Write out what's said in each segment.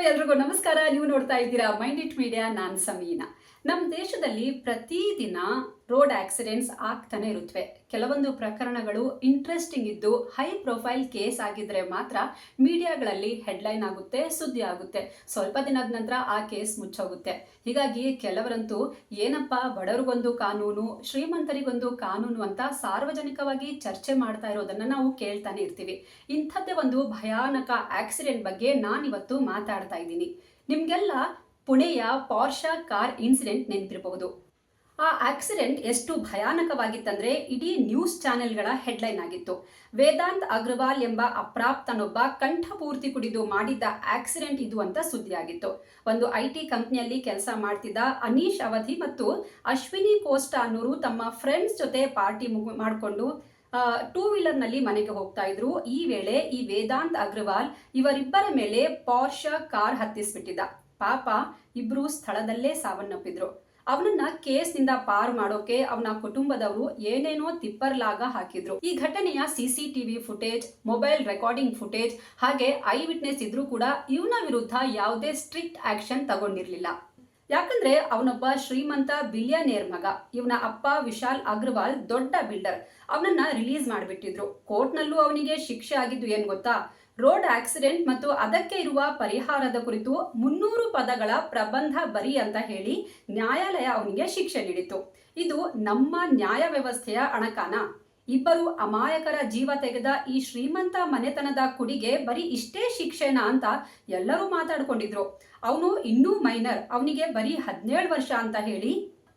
ಎಲ್ರಿಗೂ ನಮಸ್ಕಾರ. ನೀವು ನೋಡ್ತಾ ಇದ್ದೀರಾ ಮೈಂಡ್ ಇಟ್ ಮೀಡಿಯಾ. ನಾನು ಸಮೀನಾ. ನಮ್ಮ ದೇಶದಲ್ಲಿ ಪ್ರತಿದಿನ ರೋಡ್ ಆಕ್ಸಿಡೆಂಟ್ಸ್ ಆಗ್ತಾನೆ ಇರುತ್ತವೆ ಕೆಲವೊಂದು ಪ್ರಕರಣಗಳು ಇಂಟ್ರೆಸ್ಟಿಂಗ್ ಇದ್ದು ಹೈ ಪ್ರೊಫೈಲ್ ಕೇಸ್ ಆಗಿದ್ರೆ ಮಾತ್ರ ಮೀಡಿಯಾಗಳಲ್ಲಿ ಹೆಡ್ಲೈನ್ ಆಗುತ್ತೆ, ಸುದ್ದಿ ಆಗುತ್ತೆ. ಸ್ವಲ್ಪ ದಿನದ ನಂತರ ಆ ಕೇಸ್ ಮುಚ್ಚೋಗುತ್ತೆ. ಹೀಗಾಗಿ ಕೆಲವರಂತೂ ಏನಪ್ಪ ಬಡವರಿಗೊಂದು ಕಾನೂನು, ಶ್ರೀಮಂತರಿಗೊಂದು ಕಾನೂನು ಅಂತ ಸಾರ್ವಜನಿಕವಾಗಿ ಚರ್ಚೆ ಮಾಡ್ತಾ ಇರೋದನ್ನ ನಾವು ಕೇಳ್ತಾನೆ ಇರ್ತೀವಿ. ಇಂಥದ್ದೇ ಒಂದು ಭಯಾನಕ ಆಕ್ಸಿಡೆಂಟ್ ಬಗ್ಗೆ ನಾನಿವತ್ತು ಮಾತಾಡ್ತಾ ಇದ್ದೀನಿ. ನಿಮಗೆಲ್ಲ ಪುಣೆಯ ಪಾರ್ಷಾ ಕಾರ್ ಇನ್ಸಿಡೆಂಟ್ ನೆನಪಿರಬಹುದು. ಆ ಆಕ್ಸಿಡೆಂಟ್ ಎಷ್ಟು ಭಯಾನಕವಾಗಿತ್ತಂದ್ರೆ ಇಡೀ ನ್ಯೂಸ್ ಚಾನೆಲ್ಗಳ ಹೆಡ್ಲೈನ್ ಆಗಿತ್ತು. ವೇದಾಂತ್ ಅಗ್ರವಾಲ್ ಎಂಬ ಅಪ್ರಾಪ್ತನೊಬ್ಬ ಕಂಠಪೂರ್ತಿ ಕುಡಿದು ಮಾಡಿದ್ದ ಆಕ್ಸಿಡೆಂಟ್ ಇದು ಅಂತ ಸುದ್ದಿಯಾಗಿತ್ತು. ಒಂದು ಐ ಟಿ ಕಂಪ್ನಿಯಲ್ಲಿ ಕೆಲಸ ಮಾಡ್ತಿದ್ದ ಅನೀಶ್ ಅವಧಿ ಮತ್ತು ಅಶ್ವಿನಿ ಕೋಸ್ಟಾ ಅನ್ನೋರು ತಮ್ಮ ಫ್ರೆಂಡ್ಸ್ ಜೊತೆ ಪಾರ್ಟಿ ಮಾಡಿಕೊಂಡು ಟೂ ವೀಲರ್ನಲ್ಲಿ ಮನೆಗೆ ಹೋಗ್ತಾ ಇದ್ರು. ಈ ವೇಳೆ ಈ ವೇದಾಂತ್ ಅಗ್ರವಾಲ್ ಇವರಿಬ್ಬರ ಮೇಲೆ ಪಾರ್ಷ ಕಾರ್ ಹತ್ತಿಸ್ಬಿಟ್ಟಿದ್ದ. ಪಾಪ ಇಬ್ರು ಸ್ಥಳದಲ್ಲೇ ಸಾವನ್ನಪ್ಪಿದ್ರು. ಅವನನ್ನ ಕೇಸ್ನಿಂದ ಪಾರ್ ಮಾಡೋಕೆ ಅವನ ಕುಟುಂಬದವರು ಏನೇನೋ ತಿಪ್ಪರ್ಲಾಗ ಹಾಕಿದ್ರು. ಈ ಘಟನೆಯ CCTV footage, mobile recording footage, ಹಾಗೆ ಐ ವಿಟ್ನೆಸ್ ಇದ್ರೂ ಕೂಡ ಇವನ ವಿರುದ್ಧ ಯಾವುದೇ ಸ್ಟ್ರಿಕ್ಟ್ ಆಕ್ಷನ್ ತಗೊಂಡಿರ್ಲಿಲ್ಲ. ಯಾಕಂದ್ರೆ ಅವನೊಬ್ಬ ಶ್ರೀಮಂತ ಬಿಲಿಯನೇರ್ ಮಗ. ಇವನ ಅಪ್ಪ ವಿಶಾಲ್ ಅಗ್ರವಾಲ್ ದೊಡ್ಡ ಬಿಲ್ಡರ್. ಅವನನ್ನ ರಿಲೀಸ್ ಮಾಡಿಬಿಟ್ಟಿದ್ರು. ಕೋರ್ಟ್ನಲ್ಲೂ ಅವನಿಗೆ ಶಿಕ್ಷೆ ಆಗಿದ್ದು ಏನ್ ಗೊತ್ತಾ? ರೋಡ್ ಆಕ್ಸಿಡೆಂಟ್ ಮತ್ತು ಅದಕ್ಕೆ ಇರುವ ಪರಿಹಾರದ ಕುರಿತು ಮುನ್ನೂರು ಪದಗಳ ಪ್ರಬಂಧ ಬರಿ ಅಂತ ಹೇಳಿ ನ್ಯಾಯಾಲಯ ಅವನಿಗೆ ಶಿಕ್ಷೆ ನೀಡಿತು ಇದು ನಮ್ಮ ನ್ಯಾಯ ವ್ಯವಸ್ಥೆಯ ಅಣಕಾನ. ಇಬ್ಬರು ಅಮಾಯಕರ ಜೀವ ತೆಗೆದ ಈ ಶ್ರೀಮಂತ ಮನೆತನದ ಕುಡಿಗೆ ಬರೀ ಇಷ್ಟೇ ಶಿಕ್ಷೆನಾ ಅಂತ ಎಲ್ಲರೂ ಮಾತಾಡ್ಕೊಂಡಿದ್ರು. ಅವನು ಇನ್ನೂ ಮೈನರ್. ಅವನಿಗೆ ಬರೀ ಹದಿನೇಳು ವರ್ಷ ಅಂತ ಹೇಳಿ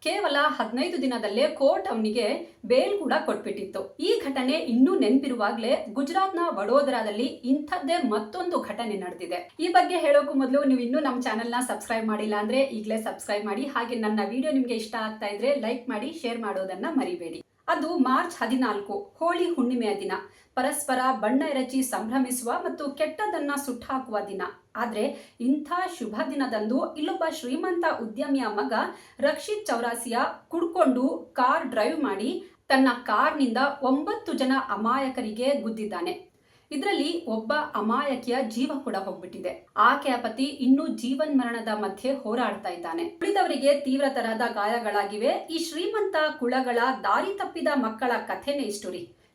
ಕೇವಲ ಹದಿನೈದು ದಿನದಲ್ಲೇ ಕೋರ್ಟ್ ಅವನಿಗೆ ಬೇಲ್ ಕೂಡ ಕೊಟ್ಬಿಟ್ಟಿತ್ತು. ಈ ಘಟನೆ ಇನ್ನೂ ನೆನಪಿರುವಾಗಲೇ ಗುಜರಾತ್ನ ವಡೋದರಾದಲ್ಲಿ ಇಂಥದ್ದೇ ಮತ್ತೊಂದು ಘಟನೆ ನಡೆದಿದೆ. ಈ ಬಗ್ಗೆ ಹೇಳೋಕು ಮೊದಲು ನೀವು ಇನ್ನೂ ನಮ್ಮ ಚಾನೆಲ್ನ ಸಬ್ಸ್ಕ್ರೈಬ್ ಮಾಡಿಲ್ಲ ಅಂದ್ರೆ ಈಗಲೇ ಸಬ್ಸ್ಕ್ರೈಬ್ ಮಾಡಿ. ಹಾಗೆ ನನ್ನ ವಿಡಿಯೋ ನಿಮಗೆ ಇಷ್ಟ ಆಗ್ತಾ ಇದ್ರೆ ಲೈಕ್ ಮಾಡಿ, ಶೇರ್ ಮಾಡೋದನ್ನ ಮರಿಬೇಡಿ. ಅದು ಮಾರ್ಚ್ ಹದಿನಾಲ್ಕು, ಹೋಳಿ ಹುಣ್ಣಿಮೆಯ ದಿನ. ಪರಸ್ಪರ ಬಣ್ಣ ಎರಚಿ ಸಂಭ್ರಮಿಸುವ ಮತ್ತು ಕೆಟ್ಟದನ್ನ ಸುಟ್ಟಾಕುವ ದಿನ. ಆದ್ರೆ ಇಂಥ ಶುಭ ದಿನದಂದು ಇಲ್ಲೊಬ್ಬ ಶ್ರೀಮಂತ ಉದ್ಯಮಿಯ ಮಗ ರಕ್ಷಿತ್ ಚೌರಾಸಿಯ ಕುಡ್ಕೊಂಡು ಕಾರ್ ಡ್ರೈವ್ ಮಾಡಿ ತನ್ನ ಕಾರ್ನಿಂದ ಒಂಬತ್ತು ಜನ ಅಮಾಯಕರಿಗೆ ಗುದ್ದಿದ್ದಾನೆ. ಇದರಲ್ಲಿ ಒಬ್ಬ ಅಮಾಯಕಿಯ ಜೀವ ಕೂಡ ಹೋಗ್ಬಿಟ್ಟಿದೆ. ಆಕೆಯ ಪತಿ ಇನ್ನೂ ಜೀವನ್ ಮರಣದ ಮಧ್ಯೆ ಹೋರಾಡ್ತಾ ಇದ್ದಾನೆ. ಉಳಿದವರಿಗೆ ತೀವ್ರ ತರಹದ ಗಾಯಗಳಾಗಿವೆ. ಈ ಶ್ರೀಮಂತ ಕುಳಗಳ ದಾರಿ ತಪ್ಪಿದ ಮಕ್ಕಳ ಕಥೆನೇ ಇಷ್ಟು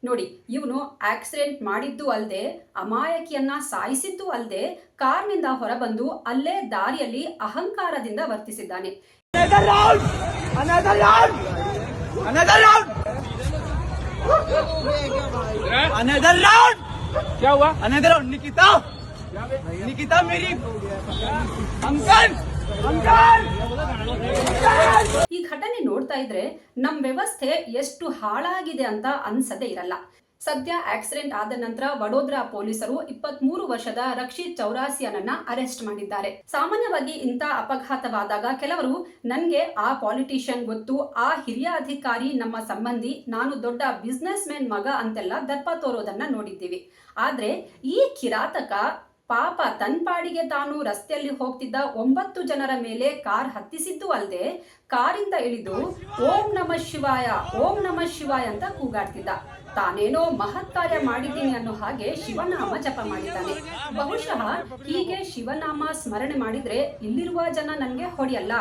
ನೋಡಿ ಇವನು ಆಕ್ಸಿಡೆಂಟ್ ಮಾಡಿದ್ದು ಅಲ್ಲದೆ ಅಮಾಯಕಿಯನ್ನ ಸಾಯಿಸಿದ್ದು ಅಲ್ಲದೆ ಕಾರ್ನಿಂದ ಹೊರಬಂದು ಅಲ್ಲೇ ದಾರಿಯಲ್ಲಿ ಅಹಂಕಾರದಿಂದ ವರ್ತಿಸಿದ್ದಾನೆ. ನಿಕಿತಾ round! Another ಈ ಘಟನೆ ನೋಡ್ತಾ ಇದ್ರೆ ನಮ್ ವ್ಯವಸ್ಥೆ ಎಷ್ಟು ಹಾಳಾಗಿದೆ ಅಂತ ಅನ್ಸದೆ ಇರಲ್ಲ. ಸದ್ಯ ಆಕ್ಸಿಡೆಂಟ್ ಆದ ನಂತರ ವಡೋದ್ರಾ ಪೊಲೀಸರು ಇಪ್ಪತ್ತ್ ಮೂರು ವರ್ಷದ ರಕ್ಷಿತ್ ಚೌರಾಸಿಯನನ್ನ ಅರೆಸ್ಟ್ ಮಾಡಿದ್ದಾರೆ. ಸಾಮಾನ್ಯವಾಗಿ ಇಂತ ಅಪಘಾತವಾದಾಗ ಕೆಲವರು, ನನಗೆ ಆ ಪಾಲಿಟಿಷಿಯನ್ ಗೊತ್ತು, ಆ ಹಿರಿಯ ಅಧಿಕಾರಿ ನಮ್ಮ ಸಂಬಂಧಿ, ನಾನು ದೊಡ್ಡ ಬಿಸ್ನೆಸ್ ಮ್ಯಾನ್ ಮಗ ಅಂತೆಲ್ಲ ದರ್ಪ ತೋರೋದನ್ನ ನೋಡಿದ್ದೀವಿ. ಆದ್ರೆ ಈ ಕಿರಾತಕ ಪಾಪ ತನ್ ಪಾಡಿಗೆ ತಾನು ರಸ್ತೆಯಲ್ಲಿ ಹೋಗ್ತಿದ್ದ ಒಂಬತ್ತು ಜನರ ಮೇಲೆ ಕಾರ್ ಹತ್ತಿಸಿದ್ದು ಅಲ್ಲದೆ ಕಾರಿಂದ ಇಳಿದು ಓಂ ನಮ ಶಿವಾಯ, ಓಂ ನಮ ಶಿವಾಯ ಅಂತ ಕೂಗಾಡ್ತಿದ್ದ. ತಾನೇನೋ ಮಹತ್ ಕಾರ್ಯ ಮಾಡಿದ್ದೀನಿ ಅನ್ನೋ ಹಾಗೆ ಶಿವನಾಮ ಜಪ ಮಾಡಿದ್ದಾನೆ. ಬಹುಶಃ ಹೀಗೆ ಶಿವನಾಮ ಸ್ಮರಣೆ ಮಾಡಿದ್ರೆ ಇಲ್ಲಿರುವ ಜನ ನನಗೆ ಹೊಡೆಯಲ್ಲ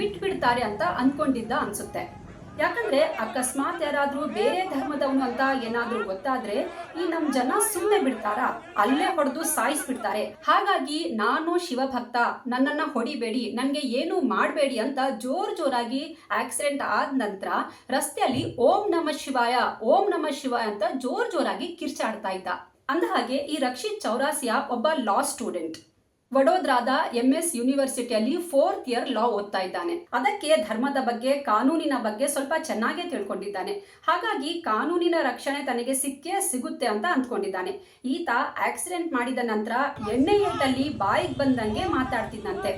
ಬಿಟ್ ಬಿಡ್ತಾರೆ ಅಂತ ಅನ್ಕೊಂಡಿದ್ದ ಅನ್ಸುತ್ತೆ. ಯಾಕಂದ್ರೆ ಅಕಸ್ಮಾತ್ ಯಾರಾದ್ರೂ ಬೇರೆ ಧರ್ಮದವನು ಅಂತ ಏನಾದ್ರೂ ಗೊತ್ತಾದ್ರೆ ಈ ನಮ್ ಜನ ಸುಮ್ಮನೆ ಬಿಡ್ತಾರ? ಅಲ್ಲೇ ಹೊಡೆದು ಸಾಯಿಸ್ಬಿಡ್ತಾರೆ. ಹಾಗಾಗಿ ನಾನು ಶಿವಭಕ್ತ, ನನ್ನನ್ನ ಹೊಡಿಬೇಡಿ ನನ್ಗೆ ಏನು ಮಾಡಬೇಡಿ ಅಂತ ಜೋರ್ ಜೋರಾಗಿ ಆಕ್ಸಿಡೆಂಟ್ ಆದ ನಂತರ ರಸ್ತೆಯಲ್ಲಿ ಓಂ ನಮ ಶಿವಾಯ, ಓಂ ನಮ ಶಿವಾಯ ಅಂತ ಜೋರ್ ಜೋರಾಗಿ ಕಿರ್ಚಾಡ್ತಾ ಇದ್ದ. ಅಂದ ಹಾಗೆ ಈ ರಕ್ಷಿತ್ ಚೌರಾಸಿಯಾ ಒಬ್ಬ ಲಾ ಸ್ಟೂಡೆಂಟ್ ವಡೋದ್ರಾದ ಎಂ ಎಸ್ ಯೂನಿವರ್ಸಿಟಿಯಲ್ಲಿ ಫೋರ್ತ್ ಇಯರ್ ಲಾ ಓದ್ತಾ ಇದ್ದಾನೆ. ಅದಕ್ಕೆ ಧರ್ಮದ ಬಗ್ಗೆ, ಕಾನೂನಿನ ಬಗ್ಗೆ ಸ್ವಲ್ಪ ಚೆನ್ನಾಗೇ ತಿಳ್ಕೊಂಡಿದ್ದಾನೆ. ಹಾಗಾಗಿ ಕಾನೂನಿನ ರಕ್ಷಣೆ ತನಗೆ ಸಿಕ್ಕೇ ಸಿಗುತ್ತೆ ಅಂತ ಅಂದ್ಕೊಂಡಿದ್ದಾನೆ. ಈತ ಆಕ್ಸಿಡೆಂಟ್ ಮಾಡಿದ ನಂತರ ಎಣ್ಣೆ ಏಟಲ್ಲಿ ಬಾಯಿಗೆ ಬಂದಂಗೆ ಮಾತಾಡ್ತಿದ್ದಂತೆ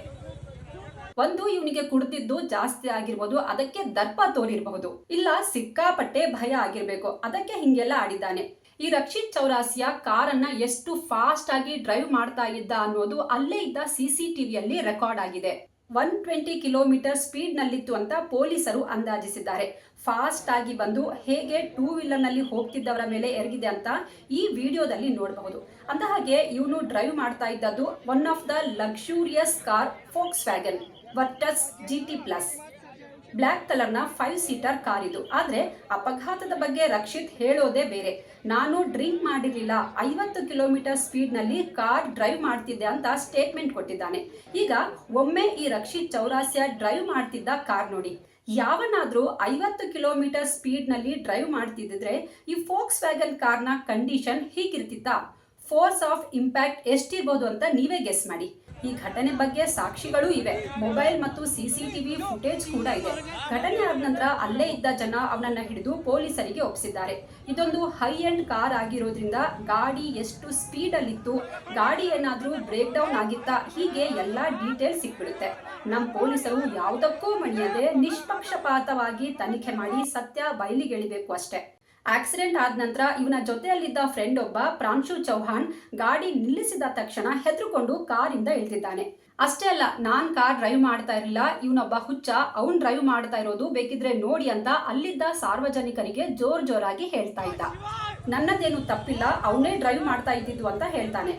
ಒಂದು ಇವನಿಗೆ ಕುಡ್ದಿದ್ದು ಜಾಸ್ತಿ ಆಗಿರ್ಬೋದು, ಅದಕ್ಕೆ ದರ್ಪ ತೋರಿರಬಹುದು. ಇಲ್ಲ ಸಿಕ್ಕಾಪಟ್ಟೆ ಭಯ ಆಗಿರ್ಬೇಕು, ಅದಕ್ಕೆ ಹಿಂಗೆಲ್ಲ ಆಡಿದ್ದಾನೆ. ಈ ರಕ್ಷಿತ್ ಚೌರಾಸಿಯ ಕಾರನ್ನ ಎಷ್ಟು ಫಾಸ್ಟ್ ಆಗಿ ಡ್ರೈವ್ ಮಾಡ್ತಾ ಇದ್ದ ಅನ್ನೋದು ಅಲ್ಲೇ ಇದ್ದ ಸಿ ಸಿ ಟಿವಿಯಲ್ಲಿ ರೆಕಾರ್ಡ್ ಆಗಿದೆ ಒನ್ ಟ್ವೆಂಟಿ ಕಿಲೋಮೀಟರ್ ಸ್ಪೀಡ್ನಲ್ಲಿತ್ತು ಅಂತ ಪೊಲೀಸರು ಅಂದಾಜಿಸಿದ್ದಾರೆ. ಫಾಸ್ಟ್ ಆಗಿ ಬಂದು ಹೇಗೆ ಟೂ ವೀಲರ್ನಲ್ಲಿ ಹೋಗ್ತಿದ್ದವರ ಮೇಲೆ ಎರಗಿದೆ ಅಂತ ಈ ವಿಡಿಯೋದಲ್ಲಿ ನೋಡಬಹುದು. ಅಂದ ಹಾಗೆ ಇವನು ಡ್ರೈವ್ ಮಾಡ್ತಾ ಇದ್ದದ್ದು one of the luxurious car Volkswagen Virtus G T plus black ಕಲರ್ನ ಫೈವ್ ಸೀಟರ್ ಕಾರ್ ಇದು. ಆದ್ರೆ ಅಪಘಾತದ ಬಗ್ಗೆ ರಕ್ಷಿತ್ ಹೇಳೋದೇ ಬೇರೆ. ನಾನು ಡ್ರಿಂಕ್ ಮಾಡಿರಲಿಲ್ಲ. ಐವತ್ತು ಕಿಲೋಮೀಟರ್ ಸ್ಪೀಡ್ನಲ್ಲಿ ಕಾರ್ ಡ್ರೈವ್ ಮಾಡ್ತಿದ್ದೆ ಅಂತ ಸ್ಟೇಟ್ಮೆಂಟ್ ಕೊಟ್ಟಿದ್ದಾನೆ. ಈಗ ಒಮ್ಮೆ ಈ ರಕ್ಷಿತ್ ಚೌರಾಸ್ಯ ಡ್ರೈವ್ ಮಾಡ್ತಿದ್ದ ಕಾರ್ ನೋಡಿ. ಯಾವನಾದರೂ ಐವತ್ತು ಕಿಲೋಮೀಟರ್ ಸ್ಪೀಡ್ನಲ್ಲಿ ಡ್ರೈವ್ ಮಾಡ್ತಿದ್ದಿದ್ರೆ ಈ ಫೋಕ್ಸ್ ವ್ಯಾಗನ್ ಕಾರ್ನ ಕಂಡೀಷನ್ ಹೀಗಿರ್ತಿತ್ತಾ? ಫೋರ್ಸ್ ಆಫ್ ಇಂಪ್ಯಾಕ್ಟ್ ಎಷ್ಟಿರ್ಬೋದು ಅಂತ ನೀವೇ ಗೆಸ್ ಮಾಡಿ. ಈ ಘಟನೆ ಬಗ್ಗೆ ಸಾಕ್ಷಿಗಳು ಇವೆ. ಮೊಬೈಲ್ ಮತ್ತು ಸಿಸಿಟಿವಿ ಫುಟೇಜ್ ಕೂಡ ಇದೆ. ಘಟನೆ ಆದ ನಂತರ ಅಲ್ಲೇ ಇದ್ದ ಜನ ಅವನನ್ನ ಹಿಡಿದು ಪೊಲೀಸರಿಗೆ ಒಪ್ಪಿಸಿದ್ದಾರೆ. ಇದೊಂದು ಹೈ ಎಂಡ್ ಕಾರ್ ಆಗಿರೋದ್ರಿಂದ ಗಾಡಿ ಎಷ್ಟು ಸ್ಪೀಡ್ ಅಲ್ಲಿತ್ತು ಗಾಡಿ ಏನಾದ್ರೂ ಬ್ರೇಕ್ ಡೌನ್ ಆಗಿತ್ತಾ, ಹೀಗೆ ಎಲ್ಲಾ ಡೀಟೇಲ್ ಸಿಕ್ಬಿಡುತ್ತೆ. ನಮ್ಮ ಪೊಲೀಸರು ಯಾವುದಕ್ಕೂ ಮಣಿಯದೆ ನಿಷ್ಪಕ್ಷಪಾತವಾಗಿ ತನಿಖೆ ಮಾಡಿ ಸತ್ಯ ಬಯಲಿಗೆಳಿಬೇಕು ಅಷ್ಟೇ. ಆಕ್ಸಿಡೆಂಟ್ ಆದ ನಂತರ ಇವನ ಜೊತೆಯಲ್ಲಿದ್ದ ಫ್ರೆಂಡ್ ಒಬ್ಬ ಪ್ರಾಂಶು ಚೌಹಾಣ್ ಗಾಡಿ ನಿಲ್ಲಿಸಿದ ತಕ್ಷಣ ಹೆದರುಕೊಂಡು ಕಾರಿಂದ ಇಳಿದಿದ್ದಾನೆ. ಅಷ್ಟೇ ಅಲ್ಲ, ನಾನ್ ಕಾರ್ ಡ್ರೈವ್ ಮಾಡ್ತಾ ಇರಲಿಲ್ಲ ಇವನೊಬ್ಬ ಹುಚ್ಚ, ಅವನ್ ಡ್ರೈವ್ ಮಾಡ್ತಾ ಇರೋದು ಬೇಕಿದ್ರೆ ನೋಡಿ ಅಂತ ಅಲ್ಲಿದ್ದ ಸಾರ್ವಜನಿಕರಿಗೆ ಜೋರ್ ಜೋರಾಗಿ ಹೇಳ್ತಾ ಇದ್ದ. ನನ್ನದೇನು ತಪ್ಪಿಲ್ಲ, ಅವನೇ ಡ್ರೈವ್ ಮಾಡ್ತಾ ಇದ್ದಿದ್ದು ಅಂತ ಹೇಳ್ತಾನೆ.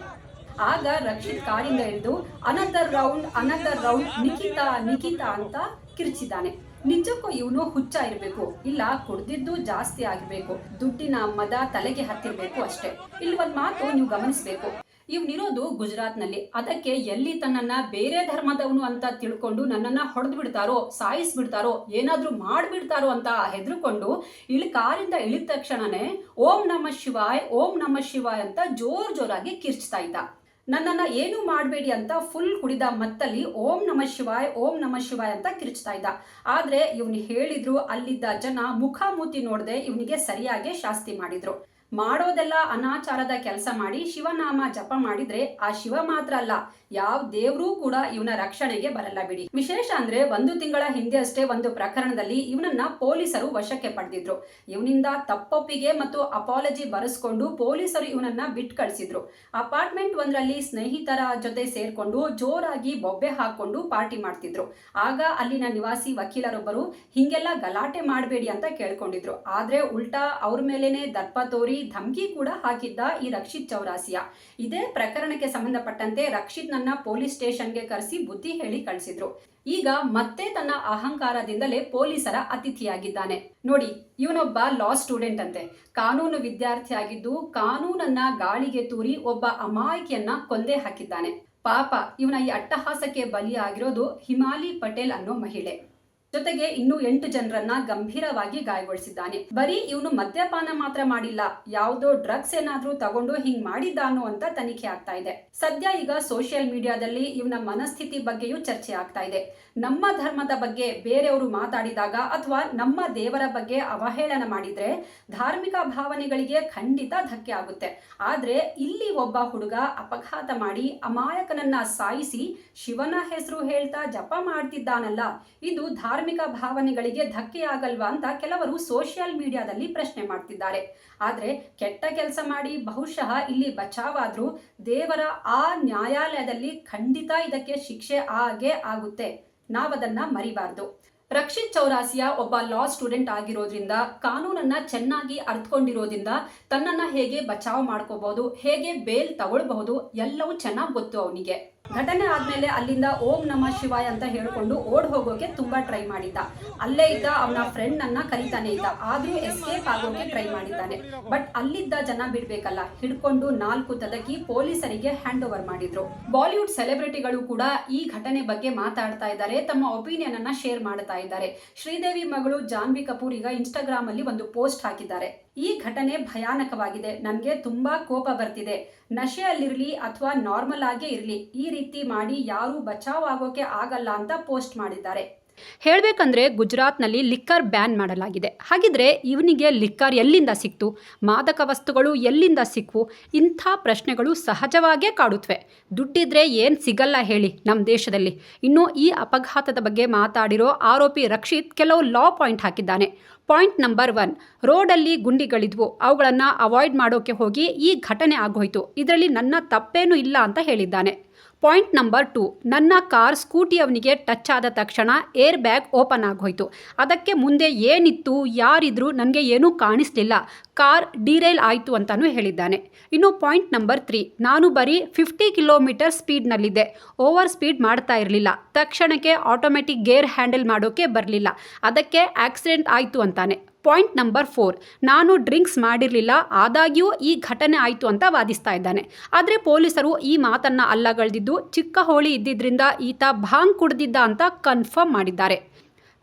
ಆಗ ರಕ್ಷಿತ್ ಕಾರಿಂದ ಇಳಿದು another round another round Nikhita Nikhita ಅಂತ ಕಿರ್ಚಿದ್ದಾನೆ. ನಿಜಕ್ಕೂ ಇವನು ಹುಚ್ಚ ಇರಬೇಕು. ಇಲ್ಲ, ಕುಡ್ದಿದ್ದು ಜಾಸ್ತಿ ಆಗಿರ್ಬೇಕು. ದುಡ್ಡಿನ ಮದ ತಲೆಗೆ ಹತ್ತಿರ್ಬೇಕು ಅಷ್ಟೇ. ಇಲ್ಲಿ ಒಂದ್ ಮಾತು ನೀವು ಗಮನಿಸಬೇಕು. ಇವನಿರೋದು ಗುಜರಾತ್ನಲ್ಲಿ. ಅದಕ್ಕೆ ಎಲ್ಲಿ ತನ್ನನ್ನ ಬೇರೆ ಧರ್ಮದವನು ಅಂತ ತಿಳ್ಕೊಂಡು ನನ್ನನ್ನ ಹೊಡೆದು ಬಿಡ್ತಾರೋ ಸಾಯಿಸ್ಬಿಡ್ತಾರೋ, ಏನಾದ್ರೂ ಮಾಡ್ಬಿಡ್ತಾರೋ ಅಂತ ಹೆದರ್ಕೊಂಡು ಇಲ್ಲಿ ಕಾರಿಂದ ಇಳಿದ ತಕ್ಷಣನೇ ಓಂ ನಮ ಶಿವಾಯ್, ಓಂ ನಮ ಶಿವಾಯ್ ಅಂತ ಜೋರ್ ಜೋರಾಗಿ ಕಿರ್ಚ್ತಾ ಇದ್ದ. ನನ್ನನ್ನ ಏನು ಮಾಡಬೇಡಿ ಅಂತ ಫುಲ್ ಕುಡಿದ ಮತ್ತಲ್ಲಿ ಓಂ ನಮ ಶಿವಾಯ್, ಓಂ ನಮ ಶಿವಾಯ್ ಅಂತ ಕಿರ್ಚ್ತಾ ಇದ್ದ. ಆದ್ರೆ ಇವನು ಹೇಳಿದ್ರು ಅಲ್ಲಿದ್ದ ಜನ ಮುಖಾಮೂತಿ ನೋಡದೆ ಇವನಿಗೆ ಸರಿಯಾಗಿ ಶಾಸ್ತಿ ಮಾಡಿದ್ರು. ಮಾಡೋದೆಲ್ಲ ಅನಾಚಾರದ ಕೆಲಸ ಮಾಡಿ ಶಿವನಾಮ ಜಪ ಮಾಡಿದ್ರೆ ಆ ಶಿವ ಮಾತ್ರ ಅಲ್ಲ, ಯಾವ ದೇವರೂ ಕೂಡ ಇವನ ರಕ್ಷಣೆಗೆ ಬರಲ್ಲ ಬಿಡಿ. ವಿಶೇಷ ಅಂದ್ರೆ ಒಂದು ತಿಂಗಳ ಹಿಂದೆ ಅಷ್ಟೇ ಒಂದು ಪ್ರಕರಣದಲ್ಲಿ ಇವನನ್ನ ಪೊಲೀಸರು ವಶಕ್ಕೆ ಪಡೆದಿದ್ರು. ಇವನಿಂದ ತಪ್ಪೊಪ್ಪಿಗೆ ಮತ್ತು ಅಪಾಲಜಿ ಬರೆಸ್ಕೊಂಡು ಪೊಲೀಸರು ಇವನನ್ನ ಬಿಟ್ ಕಳಿಸಿದ್ರು. ಅಪಾರ್ಟ್ಮೆಂಟ್ ಒಂದರಲ್ಲಿ ಸ್ನೇಹಿತರ ಜೊತೆ ಸೇರ್ಕೊಂಡು ಜೋರಾಗಿ ಬೊಬ್ಬೆ ಹಾಕೊಂಡು ಪಾರ್ಟಿ ಮಾಡ್ತಿದ್ರು. ಆಗ ಅಲ್ಲಿನ ನಿವಾಸಿ ವಕೀಲರೊಬ್ಬರು, ಹಿಂಗೆಲ್ಲ ಗಲಾಟೆ ಮಾಡಬೇಡಿ ಅಂತ ಕೇಳ್ಕೊಂಡಿದ್ರು. ಆದ್ರೆ ಉಲ್ಟಾ ಅವ್ರ ಮೇಲೇನೆ ದರ್ಪ ತೋರಿ ಧಮ್ಕಿ ಕೂಡ ಹಾಕಿದ್ದ ಈ ರಕ್ಷಿತ್ ಚೌರಾಸಿಯಾ. ಇದೇ ಪ್ರಕರಣಕ್ಕೆ ಸಂಬಂಧಪಟ್ಟಂತೆ ರಕ್ಷಿತ್ ನನ್ನ ಪೊಲೀಸ್ ಸ್ಟೇಷನ್ಗೆ ಕರೆಸಿ ಬುದ್ಧಿ ಹೇಳಿ ಕಳಿಸಿದ್ರು. ಈಗ ಮತ್ತೆ ತನ್ನ ಅಹಂಕಾರದಿಂದಲೇ ಪೊಲೀಸರ ಅತಿಥಿಯಾಗಿದ್ದಾನೆ. ನೋಡಿ, ಇವನೊಬ್ಬ ಲಾ ಸ್ಟೂಡೆಂಟ್ ಅಂತೆ. ಕಾನೂನು ವಿದ್ಯಾರ್ಥಿ ಆಗಿದ್ದು ಕಾನೂನನ್ನ ಗಾಳಿಗೆ ತೂರಿ ಒಬ್ಬ ಅಮಾಯಕಿಯನ್ನ ಕೊಂದೇ ಹಾಕಿದ್ದಾನೆ. ಪಾಪ, ಇವನ ಈ ಅಟ್ಟಹಾಸಕ್ಕೆ ಬಲಿಯಾಗಿರೋದು ಹಿಮಾಲಿ ಪಟೇಲ್ ಅನ್ನೋ ಮಹಿಳೆ. ಜೊತೆಗೆ ಇನ್ನು ಎಂಟು ಜನರನ್ನ ಗಂಭೀರವಾಗಿ ಗಾಯಗೊಳಿಸಿದ್ದಾನೆ. ಬರೀ ಇವನು ಮದ್ಯಪಾನ ಮಾತ್ರ ಮಾಡಿಲ್ಲ. ಯಾವುದೋ ಡ್ರಗ್ಸ್ ಏನಾದ್ರೂ ತಗೊಂಡು ಹಿಂಗ್ ಮಾಡಿದ್ದಾನೋ ಅಂತ ತನಿಖೆ ಆಗ್ತಾ ಇದೆ. ಸದ್ಯ ಈಗ ಸೋಷಿಯಲ್ ಮೀಡಿಯಾದಲ್ಲಿ ಇವನ ಮನಸ್ಥಿತಿ ಬಗ್ಗೆಯೂ ಚರ್ಚೆ ಆಗ್ತಾ ಇದೆ. ನಮ್ಮ ಧರ್ಮದ ಬಗ್ಗೆ ಬೇರೆಯವರು ಮಾತಾಡಿದಾಗ ಅಥವಾ ನಮ್ಮ ದೇವರ ಬಗ್ಗೆ ಅವಹೇಳನ ಮಾಡಿದ್ರೆ ಧಾರ್ಮಿಕ ಭಾವನೆಗಳಿಗೆ ಖಂಡಿತ ಧಕ್ಕೆ ಆಗುತ್ತೆ. ಆದ್ರೆ ಇಲ್ಲಿ ಒಬ್ಬ ಹುಡುಗ ಅಪಘಾತ ಮಾಡಿ ಅಮಾಯಕನನ್ನ ಸಾಯಿಸಿ ಶಿವನ ಹೆಸರು ಹೇಳ್ತಾ ಜಪ ಮಾಡ್ತಿದ್ದಾನಲ್ಲ, ಇದು ಧಾರ್ಮಿಕ ಭಾವನೆಗಳಿಗೆ ಧಕ್ಕೆ ಆಗಲ್ವಾ ಅಂತ ಕೆಲವರು ಸೋಷಿಯಲ್ ಮೀಡಿಯಾದಲ್ಲಿ ಪ್ರಶ್ನೆ ಮಾಡ್ತಿದ್ದಾರೆ. ಆದ್ರೆ ಕೆಟ್ಟ ಕೆಲಸ ಮಾಡಿ ಬಹುಶಃ ಇಲ್ಲಿ ಬಚಾವಾದ್ರೂ ದೇವರ ಆ ನ್ಯಾಯಾಲಯದಲ್ಲಿ ಖಂಡಿತ ಇದಕ್ಕೆ ಶಿಕ್ಷೆ ಆಗೇ ಆಗುತ್ತೆ. ನಾವದನ್ನ ಮರಿಬಾರ್ದು. ರಕ್ಷಿತ್ ಚೌರಾಸಿಯ ಒಬ್ಬ ಲಾ ಸ್ಟೂಡೆಂಟ್ ಆಗಿರೋದ್ರಿಂದ, ಕಾನೂನನ್ನ ಚೆನ್ನಾಗಿ ಅರ್ಥಕೊಂಡಿರೋದ್ರಿಂದ ತನ್ನನ್ನ ಹೇಗೆ ಬಚಾವ್ ಮಾಡ್ಕೋಬಹುದು, ಹೇಗೆ ಬೇಲ್ ತಗೊಳ್ಬಹುದು ಎಲ್ಲವೂ ಚೆನ್ನಾಗಿ ಗೊತ್ತು ಅವನಿಗೆ. ಘಟನೆ ಆದ್ಮೇಲೆ ಅಲ್ಲಿಂದ ಓಂ ನಮ ಶಿವಾಯ ಅಂತ ಹೇಳ್ಕೊಂಡು ಓಡ್ ಹೋಗೋಕೆ ತುಂಬಾ ಟ್ರೈ ಮಾಡಿದ್ದ. ಅಲ್ಲೇ ಇದ್ದ ಅವನ ಫ್ರೆಂಡ್ ಅನ್ನ ಕರಿತಾನೆ ಇದ್ದ. ಆದ್ರೂ ಎಸ್ಕೇಪ್ ಆಗೋಕೆ ಟ್ರೈ ಮಾಡಿದ್ದಾನೆ. ಬಟ್ ಅಲ್ಲಿದ್ದ ಜನ ಬಿಡ್ಬೇಕಲ್ಲ. ಹಿಡ್ಕೊಂಡು ನಾಲ್ಕು ತದಕಿ ಪೊಲೀಸರಿಗೆ ಹ್ಯಾಂಡ್ ಓವರ್ ಮಾಡಿದ್ರು. ಬಾಲಿವುಡ್ ಸೆಲೆಬ್ರಿಟಿಗಳು ಕೂಡ ಈ ಘಟನೆ ಬಗ್ಗೆ ಮಾತಾಡ್ತಾ ಇದ್ದಾರೆ. ತಮ್ಮ ಒಪಿನಿಯನ್ ಅನ್ನ ಶೇರ್ ಮಾಡ್ತಾ ಇದ್ದಾರೆ. ಶ್ರೀದೇವಿ ಮಗಳು ಜಾನ್ವಿ ಕಪೂರ್ ಈಗ ಇನ್ಸ್ಟಾಗ್ರಾಮ್ ಅಲ್ಲಿ ಒಂದು ಪೋಸ್ಟ್ ಹಾಕಿದ್ದಾರೆ. ಈ ಘಟನೆ ಭಯಾನಕವಾಗಿದೆ. ನನಗೆ ತುಂಬಾ ಕೋಪ ಬರ್ತಿದೆ. ನಶೆಯಲ್ಲಿರಲಿ ಅಥವಾ ನಾರ್ಮಲ್ ಆಗೇ ಇರಲಿ, ಈ ರೀತಿ ಮಾಡಿ ಯಾರು ಬಚಾವ್ ಆಗೋಕೆ ಆಗಲ್ಲ ಅಂತ ಪೋಸ್ಟ್ ಮಾಡಿದ್ದಾರೆ. ಹೇಳಬೇಕಂದ್ರೆ ಗುಜರಾತ್ನಲ್ಲಿ ಲಿಕ್ಕರ್ ಬ್ಯಾನ್ ಮಾಡಲಾಗಿದೆ. ಹಾಗಿದ್ರೆ ಇವನಿಗೆ ಲಿಕ್ಕರ್ ಎಲ್ಲಿಂದ ಸಿಕ್ತು? ಮಾದಕ ವಸ್ತುಗಳು ಎಲ್ಲಿಂದ ಸಿಕ್ವು? ಇಂಥ ಪ್ರಶ್ನೆಗಳು ಸಹಜವಾಗೇ ಕಾಡುತ್ತವೆ ದುಡ್ಡಿದ್ರೆ ಏನು ಸಿಗಲ್ಲ ಹೇಳಿ ನಮ್ಮ ದೇಶದಲ್ಲಿ. ಇನ್ನು ಈ ಅಪಘಾತದ ಬಗ್ಗೆ ಮಾತಾಡಿರೋ ಆರೋಪಿ ರಕ್ಷಿತ್ ಕೆಲವು ಲಾ ಪಾಯಿಂಟ್ ಹಾಕಿದ್ದಾನೆ. ಪಾಯಿಂಟ್ ನಂಬರ್ ಒನ್, ರೋಡಲ್ಲಿ ಗುಂಡಿಗಳಿದ್ವು. ಅವುಗಳನ್ನು ಅವಾಯ್ಡ್ ಮಾಡೋಕೆ ಹೋಗಿ ಈ ಘಟನೆ ಆಗೋಯ್ತು. ಇದರಲ್ಲಿ ನನ್ನ ತಪ್ಪೇನೂ ಇಲ್ಲ ಅಂತ ಹೇಳಿದ್ದಾನೆ. ಪಾಯಿಂಟ್ ನಂಬರ್ ಟು, ನನ್ನ ಕಾರ್ ಸ್ಕೂಟಿಯವನಿಗೆ ಟಚ್ ಆದ ತಕ್ಷಣ ಏರ್ ಬ್ಯಾಗ್ ಓಪನ್ ಆಗೋಯ್ತು. ಅದಕ್ಕೆ ಮುಂದೆ ಏನಿತ್ತು, ಯಾರಿದ್ರು ನನಗೆ ಏನೂ ಕಾಣಿಸ್ಲಿಲ್ಲ. ಕಾರ್ ಡಿರೈಲ್ ಆಯಿತು ಅಂತಲೂ ಹೇಳಿದ್ದಾನೆ. ಇನ್ನು ಪಾಯಿಂಟ್ ನಂಬರ್ ತ್ರೀ, ನಾನು ಬರೀ ಫಿಫ್ಟಿ ಕಿಲೋಮೀಟರ್ ಸ್ಪೀಡ್ನಲ್ಲಿದ್ದೆ. ಓವರ್ ಸ್ಪೀಡ್ ಮಾಡ್ತಾ ಇರಲಿಲ್ಲ. ತಕ್ಷಣಕ್ಕೆ ಆಟೋಮೆಟಿಕ್ ಗೇರ್ ಹ್ಯಾಂಡಲ್ ಮಾಡೋಕ್ಕೆ ಬರಲಿಲ್ಲ. ಅದಕ್ಕೆ ಆಕ್ಸಿಡೆಂಟ್ ಆಯಿತು ಅಂತಾನೆ. Point number four. ನಾನು ಡ್ರಿಂಕ್ಸ್ ಮಾಡಿರಲಿಲ್ಲ, ಆದಾಗ್ಯೂ ಈ ಘಟನೆ ಆಯಿತು ಅಂತ ವಾದಿಸ್ತಾ ಇದ್ದಾನೆ. ಆದರೆ ಪೊಲೀಸರು ಈ ಮಾತನ್ನು ಅಲ್ಲಗಳೆದಿದ್ದು, ಚಿಕ್ಕ ಹೋಳಿ ಇದ್ದಿದ್ದರಿಂದ ಈತ ಭಾಂಗ್ ಕುಡ್ದಿದ್ದ ಅಂತ ಕನ್ಫರ್ಮ್ ಮಾಡಿದ್ದಾರೆ.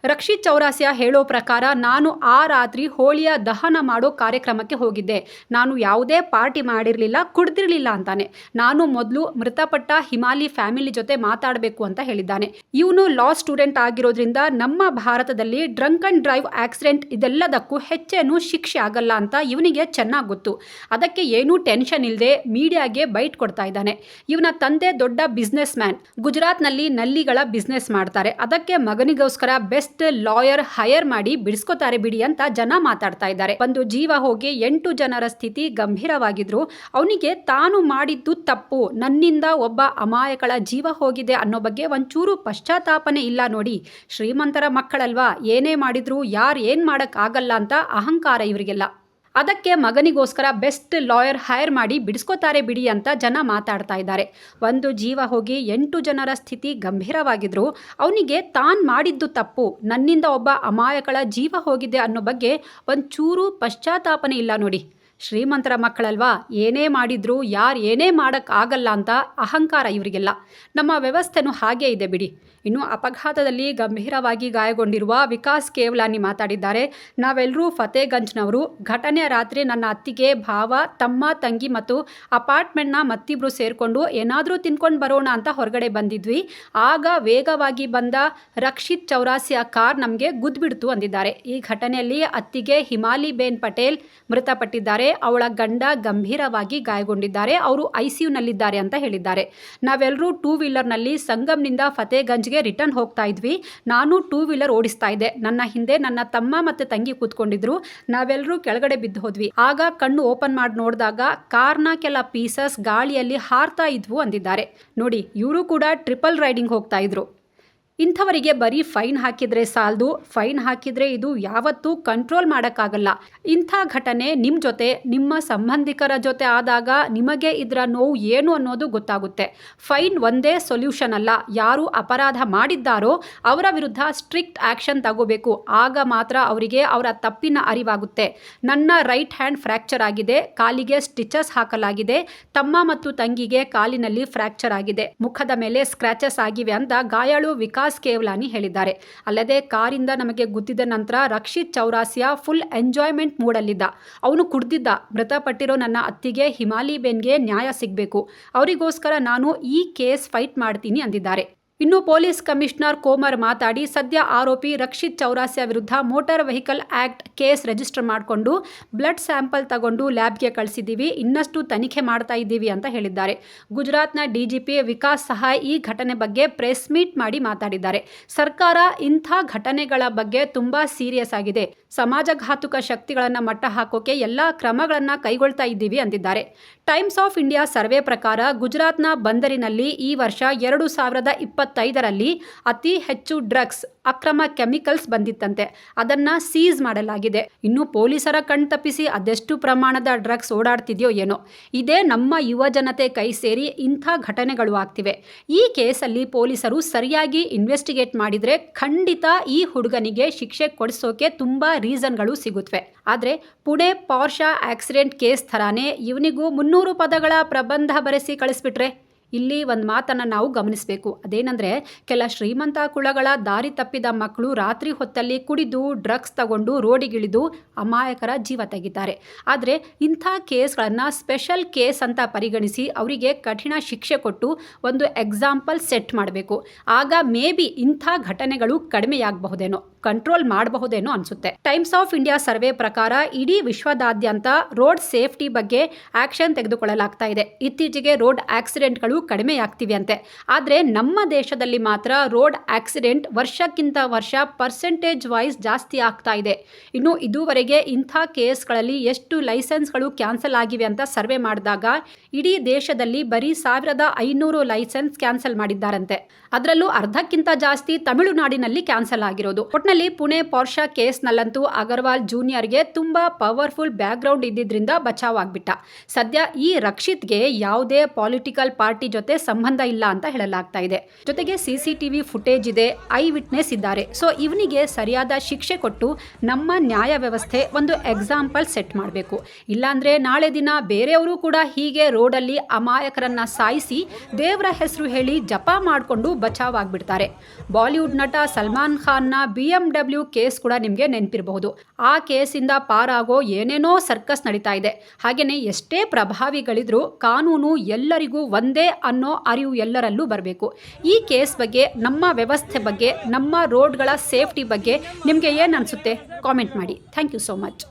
ರಕ್ಷಿತ್ ಚೌರಾಸ್ಯ ಹೇಳೋ ಪ್ರಕಾರ ನಾನು ಆ ರಾತ್ರಿ ಹೋಳಿಯ ದಹನ ಮಾಡೋ ಕಾರ್ಯಕ್ರಮಕ್ಕೆ ಹೋಗಿದ್ದೆ. ನಾನು ಯಾವುದೇ ಪಾರ್ಟಿ ಮಾಡಿರಲಿಲ್ಲ, ಕುಡ್ದಿರಲಿಲ್ಲ ಅಂತಾನೆ. ನಾನು ಮೊದಲು ಮೃತಪಟ್ಟ ಹಿಮಾಲಿ ಫ್ಯಾಮಿಲಿ ಜೊತೆ ಮಾತಾಡಬೇಕು ಅಂತ ಹೇಳಿದ್ದಾನೆ. ಇವನು ಲಾ ಸ್ಟೂಡೆಂಟ್ ಆಗಿರೋದ್ರಿಂದ ನಮ್ಮ ಭಾರತದಲ್ಲಿ ಡ್ರಂಕ್ ಅಂಡ್ ಡ್ರೈವ್ ಆಕ್ಸಿಡೆಂಟ್ ಇದೆಲ್ಲದಕ್ಕೂ ಹೆಚ್ಚೇನು ಶಿಕ್ಷೆ ಆಗಲ್ಲ ಅಂತ ಇವನಿಗೆ ಚೆನ್ನಾಗಿ ಗೊತ್ತು. ಅದಕ್ಕೆ ಏನೂ ಟೆನ್ಷನ್ ಇಲ್ಲದೆ ಮೀಡಿಯಾಗೆ ಬೈಟ್ ಕೊಡ್ತಾ ಇದ್ದಾನೆ. ಇವನ ತಂದೆ ದೊಡ್ಡ ಬಿಸ್ನೆಸ್ ಮ್ಯಾನ್ ಗುಜರಾತ್ನಲ್ಲಿ ನಲ್ಲಿಗಳ ಬಿಸ್ನೆಸ್ ಮಾಡ್ತಾರೆ. ಅದಕ್ಕೆ ಮಗನಿಗೋಸ್ಕರ ಬೆಸ್ಟ್ ಲಾಯರ್ ಹೈಯರ್ ಮಾಡಿ ಬಿಡಿಸ್ಕೋತಾರೆ ಬಿಡಿ ಅಂತ ಜನ ಮಾತಾಡ್ತಾ ಇದ್ದಾರೆ. ಒಂದು ಜೀವ ಹೋಗಿ ಎಂಟು ಜನರ ಸ್ಥಿತಿ ಗಂಭೀರವಾಗಿದ್ರು ಅವನಿಗೆ ತಾನು ಮಾಡಿದ್ದು ತಪ್ಪು. ನನ್ನಿಂದ ಒಬ್ಬ ಅಮಾಯಕಳ ಜೀವ ಹೋಗಿದೆ ಅನ್ನೋ ಬಗ್ಗೆ ಒಂಚೂರು ಪಶ್ಚಾತ್ತಾಪನೆ ಇಲ್ಲ ನೋಡಿ. ಶ್ರೀಮಂತರ ಮಕ್ಕಳಲ್ವಾ? ಏನೇ ಮಾಡಿದ್ರು ಯಾರು ಏನು ಆಗಲ್ಲ ಅಂತ ಅಹಂಕಾರ ಇವರಿಗೆಲ್ಲ. ಅದಕ್ಕೆ ಮಗನಿಗೋಸ್ಕರ ಬೆಸ್ಟ್ ಲಾಯರ್ ಹೈರ್ ಮಾಡಿ ಬಿಡಿಸ್ಕೋತಾರೆ ಬಿಡಿ ಅಂತ ಜನ ಮಾತಾಡ್ತಾ ಇದ್ದಾರೆ. ಒಂದು ಜೀವ ಹೋಗಿ ಎಂಟು ಜನರ ಸ್ಥಿತಿ ಗಂಭೀರವಾಗಿದ್ರು ಅವನಿಗೆ ತಾನು ಮಾಡಿದ್ದು ತಪ್ಪು. ನನ್ನಿಂದ ಒಬ್ಬ ಅಮಾಯಕಳ ಜೀವ ಹೋಗಿದೆ ಅನ್ನೋ ಬಗ್ಗೆ ಒಂಚೂರು ಪಶ್ಚಾತ್ತಾಪನೆ ಇಲ್ಲ ನೋಡಿ. ಶ್ರೀಮಂತರ ಮಕ್ಕಳಲ್ವಾ? ಏನೇ ಮಾಡಿದ್ರು ಯಾರು ಏನೇ ಮಾಡೋಕ್ಕಾಗಲ್ಲ ಅಂತ ಅಹಂಕಾರ ಇವರಿಗೆಲ್ಲ. ನಮ್ಮ ವ್ಯವಸ್ಥೆನೂ ಹಾಗೇ ಇದೆ ಬಿಡಿ. ಇನ್ನು ಅಪಘಾತದಲ್ಲಿ ಗಂಭೀರವಾಗಿ ಗಾಯಗೊಂಡಿರುವ ವಿಕಾಸ್ ಕೇವ್ಲಾನಿ ಮಾತಾಡಿದ್ದಾರೆ. ನಾವೆಲ್ಲರೂ ಫತೇಗಂಜ್ನವರು. ಘಟನೆಯ ರಾತ್ರಿ ನನ್ನ ಅತ್ತಿಗೆ, ಭಾವ, ತಮ್ಮ ತಂಗಿ ಮತ್ತು ಅಪಾರ್ಟ್ಮೆಂಟ್ನ ಮತ್ತಿಬ್ರು ಸೇರಿಕೊಂಡು ಏನಾದರೂ ತಿನ್ಕೊಂಡು ಬರೋಣ ಅಂತ ಹೊರಗಡೆ ಬಂದಿದ್ವಿ. ಆಗ ವೇಗವಾಗಿ ಬಂದ ರಕ್ಷಿತ್ ಚೌರಾಸಿಯ ಕಾರ್ ನಮಗೆ ಗುದ್ಬಿಡ್ತು ಅಂದಿದ್ದಾರೆ. ಈ ಘಟನೆಯಲ್ಲಿ ಅತ್ತಿಗೆ ಹಿಮಾಲಿ ಬೇನ್ ಪಟೇಲ್ ಮೃತಪಟ್ಟಿದ್ದಾರೆ. ಅವಳ ಗಂಡ ಗಂಭೀರವಾಗಿ ಗಾಯಗೊಂಡಿದ್ದಾರೆ. ಅವರು ಐಸಿಯುನಲ್ಲಿದ್ದಾರೆ ನಲ್ಲಿದ್ದಾರೆ ಅಂತ ಹೇಳಿದ್ದಾರೆ. ನಾವೆಲ್ಲರೂ ಟೂ ವೀಲರ್ನಲ್ಲಿ ಸಂಗಮ್ನಿಂದ ಫತೇಗಂಜ್ಗೆ ರಿಟರ್ನ್ ಹೋಗ್ತಾ ಇದ್ವಿ. ನಾನು ಟೂ ವೀಲರ್ ಓಡಿಸ್ತಾ ಇದ್ದೆ. ನನ್ನ ಹಿಂದೆ ನನ್ನ ತಮ್ಮ ಮತ್ತೆ ತಂಗಿ ಕೂತ್ಕೊಂಡಿದ್ರು. ನಾವೆಲ್ಲರೂ ಕೆಳಗಡೆ ಬಿದ್ದು ಹೋದ್ವಿ. ಆಗ ಕಣ್ಣು ಓಪನ್ ಮಾಡಿ ನೋಡಿದಾಗ ಕಾರ್ನ ಕೆಲ ಪೀಸಸ್ ಗಾಳಿಯಲ್ಲಿ ಹಾರ್ತಾ ಇದ್ವು ಅಂದಿದ್ದಾರೆ. ನೋಡಿ, ಇವರು ಕೂಡ ಟ್ರಿಪಲ್ ರೈಡಿಂಗ್ ಹೋಗ್ತಾ ಇದ್ರು. ಇಂಥವರಿಗೆ ಬರೀ ಫೈನ್ ಹಾಕಿದರೆ ಸಾಲದು, ಫೈನ್ ಹಾಕಿದರೆ ಇದು ಯಾವತ್ತೂ ಕಂಟ್ರೋಲ್ ಮಾಡೋಕ್ಕಾಗಲ್ಲ. ಇಂಥ ಘಟನೆ ನಿಮ್ಮ ಜೊತೆ, ನಿಮ್ಮ ಸಂಬಂಧಿಕರ ಜೊತೆ ಆದಾಗ ನಿಮಗೆ ಇದರ ನೋವು ಏನು ಅನ್ನೋದು ಗೊತ್ತಾಗುತ್ತೆ. ಫೈನ್ ಒಂದೇ ಸೊಲ್ಯೂಷನ್ ಅಲ್ಲ, ಯಾರು ಅಪರಾಧ ಮಾಡಿದ್ದಾರೋ ಅವರ ವಿರುದ್ಧ ಸ್ಟ್ರಿಕ್ಟ್ ಆ್ಯಕ್ಷನ್ ತಗೋಬೇಕು. ಆಗ ಮಾತ್ರ ಅವರಿಗೆ ಅವರ ತಪ್ಪಿನ ಅರಿವಾಗುತ್ತೆ. ನನ್ನ ರೈಟ್ ಹ್ಯಾಂಡ್ ಫ್ರ್ಯಾಕ್ಚರ್ ಆಗಿದೆ, ಕಾಲಿಗೆ ಸ್ಟಿಚಸ್ ಹಾಕಲಾಗಿದೆ, ತಮ್ಮ ಮತ್ತು ತಂಗಿಗೆ ಕಾಲಿನಲ್ಲಿ ಫ್ರ್ಯಾಕ್ಚರ್ ಆಗಿದೆ. ಮುಖದ ಮೇಲೆ ಸ್ಕ್ರ್ಯಾಚಸ್ ಆಗಿವೆ ಅಂತ ಗಾಯಾಳು ವಿಕಾಸ್ ಕೇವ್ಲಾನಿ ಹೇಳಿದ್ದಾರೆ. ಅಲ್ಲದೆ ಕಾರಿಂದ ನಮಗೆ ಗುದ್ದಿದ ನಂತರ ರಕ್ಷಿತ್ ಚೌರಾಸಿಯಾ ಫುಲ್ ಎಂಜಾಯ್ಮೆಂಟ್ ಮೂಡಲ್ಲಿದ್ದ. ಅವನು ಕುಡ್ದಿದ್ದ. ಮೃತಪಟ್ಟಿರೋ ನನ್ನ ಅತ್ತಿಗೆ ಹಿಮಾಲಿ ಬೆನ್ಗೆ ನ್ಯಾಯ ಸಿಗಬೇಕು. ಅವರಿಗೋಸ್ಕರ ನಾನು ಈ ಕೇಸ್ ಫೈಟ್ ಮಾಡ್ತೀನಿ ಅಂದಿದ್ದಾರೆ. ಇನ್ನು ಪೊಲೀಸ್ ಕಮಿಷನರ್ ಕೋಮರ್ ಮಾತಾಡಿ, ಸದ್ಯ ಆರೋಪಿ ರಕ್ಷಿತ್ ಚೌರಾಸ್ಯ ವಿರುದ್ಧ motor vehicle act case register ಮಾಡಿಕೊಂಡು ಬ್ಲಡ್ ಸ್ಯಾಂಪಲ್ ತಗೊಂಡು ಲ್ಯಾಬ್ಗೆ ಕಳಿಸಿದ್ದೀವಿ, ಇನ್ನಷ್ಟು ತನಿಖೆ ಮಾಡ್ತಾ ಇದ್ದೀವಿ ಅಂತ ಹೇಳಿದ್ದಾರೆ. ಗುಜರಾತ್ನ ಡಿಜಿಪಿ ವಿಕಾಸ್ ಸಹಾಯ್ ಈ ಘಟನೆ ಬಗ್ಗೆ ಪ್ರೆಸ್ ಮೀಟ್ ಮಾಡಿ ಮಾತಾಡಿದ್ದಾರೆ. ಸರ್ಕಾರ ಇಂಥ ಘಟನೆಗಳ ಬಗ್ಗೆ ತುಂಬಾ ಸೀರಿಯಸ್ ಆಗಿದೆ. ಸಮಾಜಘಾತುಕ ಶಕ್ತಿಗಳನ್ನು ಮಟ್ಟ ಹಾಕೋಕೆ ಎಲ್ಲ ಕ್ರಮಗಳನ್ನು ಕೈಗೊಳ್ತಾ ಇದ್ದೀವಿ ಅಂದಿದ್ದಾರೆ. ಟೈಮ್ಸ್ ಆಫ್ ಇಂಡಿಯಾ ಸರ್ವೆ ಪ್ರಕಾರ ಗುಜರಾತ್ನ ಬಂದರಿನಲ್ಲಿ ಈ ವರ್ಷ ಎರಡು ಸಾವಿರದ ಇಪ್ಪತ್ತೈದರಲ್ಲಿ ಅತಿ ಹೆಚ್ಚು ಡ್ರಗ್ಸ್, ಅಕ್ರಮ ಕೆಮಿಕಲ್ಸ್ ಬಂದಿತ್ತಂತೆ. ಅದನ್ನ ಸೀಸ್ ಮಾಡಲಾಗಿದೆ. ಇನ್ನು ಪೊಲೀಸರ ಕಣ್ತಪ್ಪಿಸಿ ಅದೆಷ್ಟು ಪ್ರಮಾಣದ ಡ್ರಗ್ಸ್ ಓಡಾಡ್ತಿದೆಯೋ ಏನೋ. ಇದೇ ನಮ್ಮ ಯುವ ಜನತೆ ಕೈ ಸೇರಿ ಇಂಥ ಘಟನೆಗಳು ಆಗ್ತಿವೆ. ಈ ಕೇಸಲ್ಲಿ ಪೊಲೀಸರು ಸರಿಯಾಗಿ ಇನ್ವೆಸ್ಟಿಗೇಟ್ ಮಾಡಿದ್ರೆ ಖಂಡಿತ ಈ ಹುಡುಗನಿಗೆ ಶಿಕ್ಷೆ ಕೊಡಿಸೋಕೆ ತುಂಬಾ ರೀಸನ್ಗಳು ಸಿಗುತ್ತವೆ ಆದರೆ ಪುಣೆ ಪಾರ್ಷಾ ಆಕ್ಸಿಡೆಂಟ್ ಕೇಸ್ ಥರಾನೇ ಇವನಿಗೂ ಮುನ್ನೂರು ಪದಗಳ ಪ್ರಬಂಧ ಬರೆಸಿ ಕಳಿಸ್ಬಿಟ್ರೆ? ಇಲ್ಲಿ ಒಂದು ಮಾತನ್ನು ನಾವು ಗಮನಿಸಬೇಕು. ಅದೇನೆಂದರೆ, ಕೆಲ ಶ್ರೀಮಂತ ಕುಳಗಳ ದಾರಿ ತಪ್ಪಿದ ಮಕ್ಕಳು ರಾತ್ರಿ ಹೊತ್ತಲ್ಲಿ ಕುಡಿದು, ಡ್ರಗ್ಸ್ ತಗೊಂಡು ರೋಡಿಗಿಳಿದು ಅಮಾಯಕರ ಜೀವ ತೆಗಿತಾರೆ. ಆದರೆ ಇಂಥ ಕೇಸ್ಗಳನ್ನು ಸ್ಪೆಷಲ್ ಕೇಸ್ ಅಂತ ಪರಿಗಣಿಸಿ ಅವರಿಗೆ ಕಠಿಣ ಶಿಕ್ಷೆ ಕೊಟ್ಟು ಒಂದು ಎಕ್ಸಾಂಪಲ್ ಸೆಟ್ ಮಾಡಬೇಕು. ಆಗ ಮೇ ಬಿ ಇಂಥ ಘಟನೆಗಳು ಕಡಿಮೆಯಾಗಬಹುದೇನೋ. ಕಂಟ್ರೋಲ್ ಮಾಡಬಹುದೇನೋ ಅನಿಸುತ್ತೆ. ಟೈಮ್ಸ್ ಆಫ್ ಇಂಡಿಯಾ ಸರ್ವೆ ಪ್ರಕಾರ ಇಡೀ ವಿಶ್ವದಾದ್ಯಂತ ರೋಡ್ ಸೇಫ್ಟಿ ಬಗ್ಗೆ ಆಕ್ಷನ್ ತೆಗೆದುಕೊಳ್ಳಲಾಗ್ತಾ ಇದೆ. ಇತ್ತೀಚೆಗೆ ರೋಡ್ ಆಕ್ಸಿಡೆಂಟ್ಗಳು ಕಡಿಮೆಯಾಗ್ತಿವೆ ಅಂತೆ ಆದರೆ ನಮ್ಮ ದೇಶದಲ್ಲಿ ಮಾತ್ರ ರೋಡ್ ಆಕ್ಸಿಡೆಂಟ್ ವರ್ಷಕ್ಕಿಂತ ವರ್ಷ ಪರ್ಸೆಂಟೇಜ್ ವೈಸ್ ಜಾಸ್ತಿ ಆಗ್ತಾ ಇದೆ. ಇನ್ನು ಇದುವರೆಗೆ ಇಂಥ ಕೇಸ್ಗಳಲ್ಲಿ ಎಷ್ಟು ಲೈಸೆನ್ಸ್ಗಳು ಕ್ಯಾನ್ಸಲ್ ಆಗಿವೆ ಅಂತ ಸರ್ವೆ ಮಾಡಿದಾಗ ಇಡೀ ದೇಶದಲ್ಲಿ ಬರೀ ಸಾವಿರದ ಐನೂರು ಲೈಸೆನ್ಸ್ ಕ್ಯಾನ್ಸಲ್ ಮಾಡಿದ್ದಾರಂತೆ. ಅದರಲ್ಲೂ ಅರ್ಧಕ್ಕಿಂತ ಜಾಸ್ತಿ ತಮಿಳುನಾಡಿನಲ್ಲಿ ಕ್ಯಾನ್ಸಲ್ ಆಗಿರೋದು. ಒಟ್ನಲ್ಲಿ ಪುಣೆ ಪೋರ್ಷಾ ಕೇಸ್ನಲ್ಲಂತೂ ಅಗರ್ವಾಲ್ ಜೂನಿಯರ್ಗೆ ತುಂಬಾ ಪವರ್ಫುಲ್ ಬ್ಯಾಕ್ಗ್ರೌಂಡ್ ಇದ್ದಿದ್ರಿಂದ ಬಚಾವ್ ಆಗ್ಬಿಟ್ಟ ಸದ್ಯ ಈ ರಕ್ಷಿತ್ಗೆ ಯಾವುದೇ ಪಾಲಿಟಿಕಲ್ ಪಾರ್ಟಿ ಜೊತೆ ಸಂಬಂಧ ಇಲ್ಲ ಅಂತ ಹೇಳಲಾಗ್ತಾ ಇದೆ. ಜೊತೆಗೆ ಸಿ ಸಿ ಟಿವಿ ಫುಟೇಜ್ ಇದೆ, ಐ ವಿಟ್ನೆಸ್ ಇದ್ದಾರೆ. ಸೊ, ಇವನಿಗೆ ಸರಿಯಾದ ಶಿಕ್ಷೆ ಕೊಟ್ಟು ನಮ್ಮ ನ್ಯಾಯ ವ್ಯವಸ್ಥೆ ಒಂದು ಎಕ್ಸಾಂಪಲ್ ಸೆಟ್ ಮಾಡಬೇಕು. ಇಲ್ಲಾಂದ್ರೆ ನಾಳೆ ದಿನ ಬೇರೆಯವರು ಕೂಡ ಹೀಗೆ ರೋಡಲ್ಲಿ ಅಮಾಯಕರನ್ನ ಸಾಯಿಸಿ ದೇವರ ಹೆಸರು ಹೇಳಿ ಜಪ ಮಾಡಿಕೊಂಡು ಬಚಾವ್ ಆಗ್ಬಿಡ್ತಾರೆ ಬಾಲಿವುಡ್ ನಟ ಸಲ್ಮಾನ್ ಖಾನ್ನ ಬಿ ಎಂ ಡಬ್ಲ್ಯೂ ಕೇಸ್ ಕೂಡ ನಿಮಗೆ ನೆನಪಿರಬಹುದು. ಆ ಕೇಸಿಂದ ಪಾರಾಗೋ ಏನೇನೋ ಸರ್ಕಸ್ ನಡೀತಾ ಇದೆ. ಹಾಗೆಯೇ ಎಷ್ಟೇ ಪ್ರಭಾವಿಗಳಿದ್ರೂ ಕಾನೂನು ಎಲ್ಲರಿಗೂ ಒಂದೇ ಅನ್ನೋ ಅರಿವು ಎಲ್ಲರಲ್ಲೂ ಬರಬೇಕು. ಈ ಕೇಸ್ ಬಗ್ಗೆ, ನಮ್ಮ ವ್ಯವಸ್ಥೆ ಬಗ್ಗೆ, ನಮ್ಮ ರೋಡ್ಗಳ ಸೇಫ್ಟಿ ಬಗ್ಗೆ ನಿಮಗೆ ಏನು ಅನಿಸುತ್ತೆ? ಕಾಮೆಂಟ್ ಮಾಡಿ. Thank you so much.